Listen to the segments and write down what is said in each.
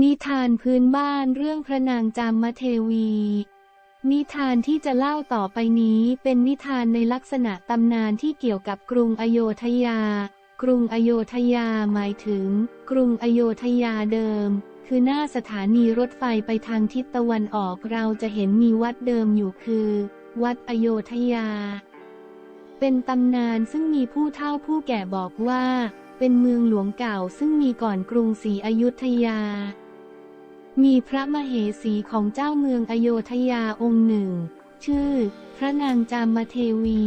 นิทานพื้นบ้านเรื่องพระนางจามเทวี นิทานที่จะเล่าต่อไปนี้เป็นนิทานในลักษณะตำนานที่เกี่ยวกับกรุงอโยธยา กรุงอโยธยาหมายถึง กรุงอโยธยาเดิม คือหน้าสถานีรถไฟไปทางทิศตะวันออกเราจะเห็นมีวัดเดิมอยู่คือ วัดอโยธยา เป็นตำนานซึ่งมีผู้เฒ่าผู้แก่บอกว่า เป็นเมืองหลวงเก่าซึ่งมีก่อนกรุงศรีอยุธยา มีพระมเหสีของเจ้าเมืองอโยธยาองค์หนึ่ง ชื่อ พระนางจามเทวี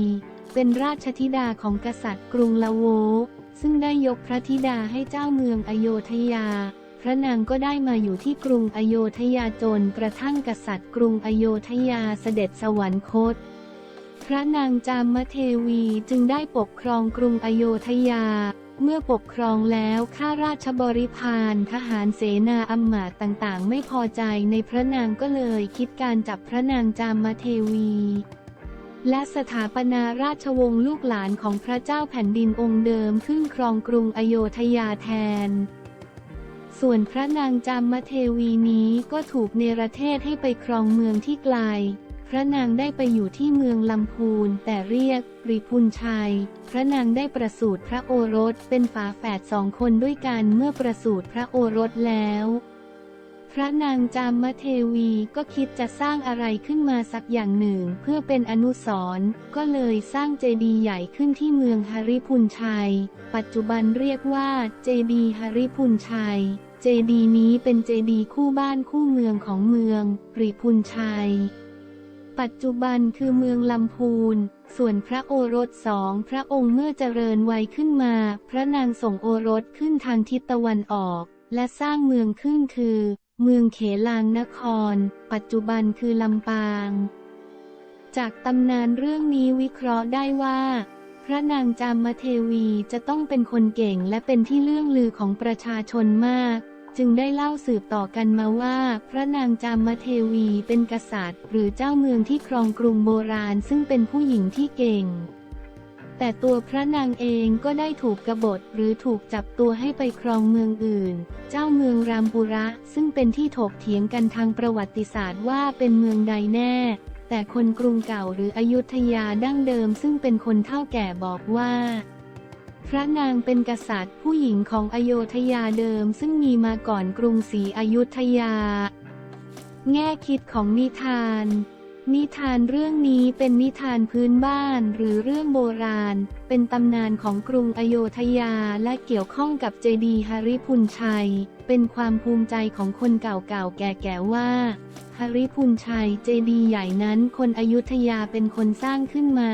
เป็นราชธิดาของกษัตริย์กรุงละโว ซึ่งได้ยกพระธิดาให้เจ้าเมืองอโยธยา พระนางก็ได้มาอยู่ที่กรุงอโยธยาจนกระทั่งกษัตริย์กรุงอโยธยาเสด็จสวรรคต พระนางจามเทวีจึงได้ปกครองกรุงอโยธยา เมื่อปกครองแล้วข้าราชบริพารทหารเสนาอำมาตย์ต่างๆ ไม่พอใจในพระนางก็เลยคิดการจับพระนางจามเทวี และสถาปนาราชวงศ์ลูกหลานของพระเจ้าแผ่นดินองค์เดิมขึ้นครองกรุงอโยธยาแทน ส่วนพระนางจามเทวีนี้ก็ถูกเนรเทศให้ไปครองเมืองที่ไกล พระนางได้ไปอยู่ที่เมืองลำพูน แต่เรียกริพุนชัย พระนางได้ประสูติพระโอรสเป็นฝาแฝดสองคนด้วยกันเมื่อประสูติพระโอรสแล้ว พระนางจามเทวีก็คิดจะสร้างอะไรขึ้นมาสักอย่างหนึ่ง เพื่อเป็นอนุสรณ์ก็เลยสร้างเจดีย์ใหญ่ขึ้นที่เมืองฮาริพุนชัย ปัจจุบันเรียกว่าเจดีย์ฮาริพุนชัย เจดีย์นี้เป็นเจดีย์คู่บ้านคู่เมืองของเมืองริพุนชัย ปัจจุบันคือเมืองลำพูน ส่วนพระโอรสสองพระองค์เมื่อเจริญวัยขึ้นมา พระนางส่งโอรสขึ้นทางทิศตะวันออก และสร้างเมืองขึ้นคือ เมืองเขลางนคร ปัจจุบันคือลำปาง จากตำนานเรื่องนี้วิเคราะห์ได้ว่า พระนางจามเทวีจะต้องเป็นคนเก่งและเป็นที่เลื่องลือของประชาชนมาก จึงได้เล่าสืบต่อกันมาว่า พระนางจามเทวีเป็นกษัตริย์ หรือเจ้าเมืองที่ครองกรุงโบราณซึ่งเป็นผู้หญิงที่เก่ง แต่ตัวพระนางเองก็ได้ถูกกบฏหรือถูกจับตัวให้ไปครองเมืองอื่น เจ้าเมืองรามปุระ ซึ่งเป็นที่ถกเถียงกันทางประวัติศาสตร์ว่าเป็นเมืองใดแน่ แต่คนกรุงเก่าหรืออยุธยาดั้งเดิมซึ่งเป็นคนเฒ่าแก่บอกว่า พระนางเป็นกษัตริย์ผู้หญิงของอโยธยาเดิมซึ่งมีมาก่อนกรุงศรีอยุธยา แง่คิดของนิทาน นิทานเรื่องนี้เป็นนิทานพื้นบ้านหรือเรื่องโบราณ เป็นตำนานของกรุงอโยธยาและเกี่ยวข้องกับเจดีย์ฮาริพุนชัย เป็นความภูมิใจของคนเก่าๆแก่ๆว่าฮาริพุนชัยเจดีย์ใหญ่นั้นคนอยุธยาเป็นคนสร้างขึ้นมา